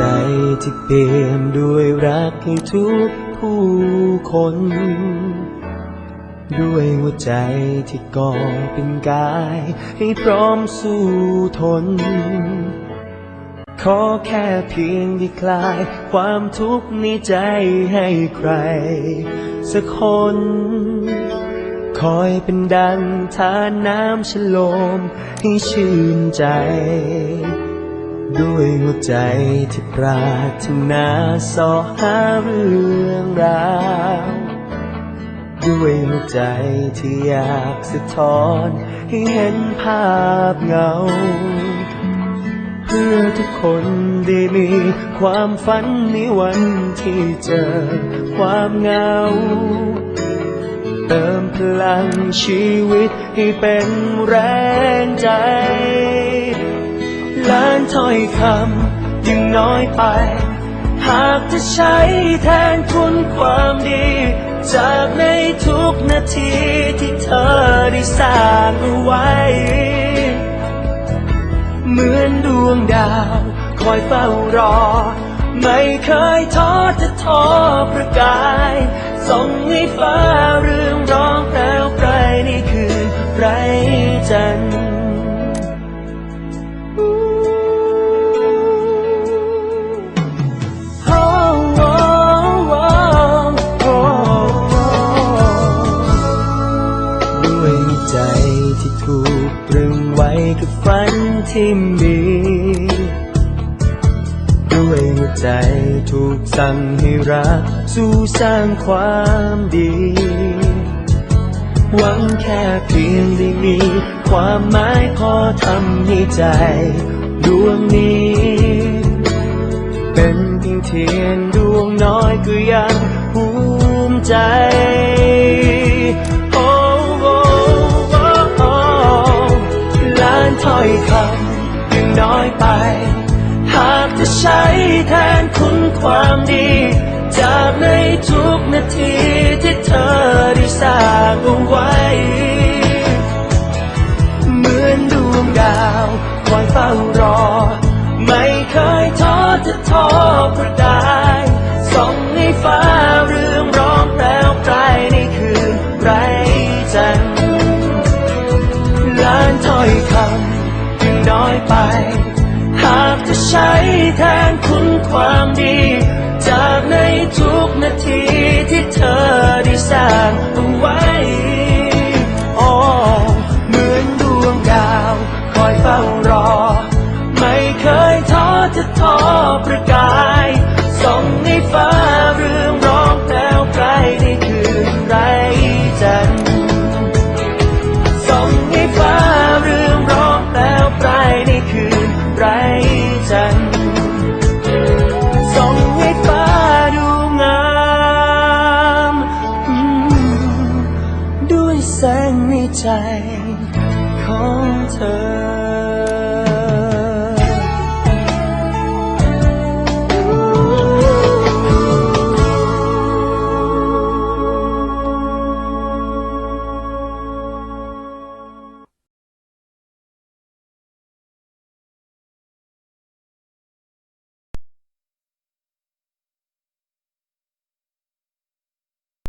ใจที่เปี่ยมด้วยรักให้ทุกผู้คน ด้วยหัวใจที่ก่อเป็นกาย ให้พร้อมสู้ทน ขอแค่เพียงได้คลาย ความทุกข์ในใจให้ใคร สักคน คอยเป็นดังทานน้ำฉลมให้ชื่นใจ ด้วยหัวใจที่ปรารถนาสอหาเรื่องราวด้วยหัวใจที่อยากสะท้อนให้เห็นภาพเงา เพื่อทุกคนได้มีความฝันในวันที่เจอความเหงา เติมพลังชีวิตให้เป็นแรงใจ ล้านถ้อยคำยังน้อยไป หากจะใช้แทนคุณความดี จากในทุกนาทีที่เธอได้สร้างเอาไว้ เหมือนดวงดาวคอยเฝ้ารอ ไม่เคยท้อจะท้อประกายส่องให้ฟ้าเรือ ไว้กับฝันที่มี ด้วยหัวใจถูกสั่งให้รัก สู้สร้างความดี หวังแค่เพียงได้มี ความหมายพอทำให้ใจ ดวงนี้ เป็นเพียงเทียนดวงน้อยก็ยังภูมิใจ ถ้อยคำยังน้อยไป หากจะใช้แทนคุณความดี จากในทุกนาทีที่เธอได้สร้างเอาไว้ เหมือนดวงดาวคอยเฝ้ารอ ไม่เคยท้อจะท้อประกา ไป หากจะใช้แทนคุณความดี จากในทุกนาทีที่เธอได้สร้างเอาไว้โอ้เหมือนดวงดาว คอยเฝ้ารอ ไม่เคยท้อจะท้อประกาย ส่งในฟ้าเรื่อง ใจของเธอ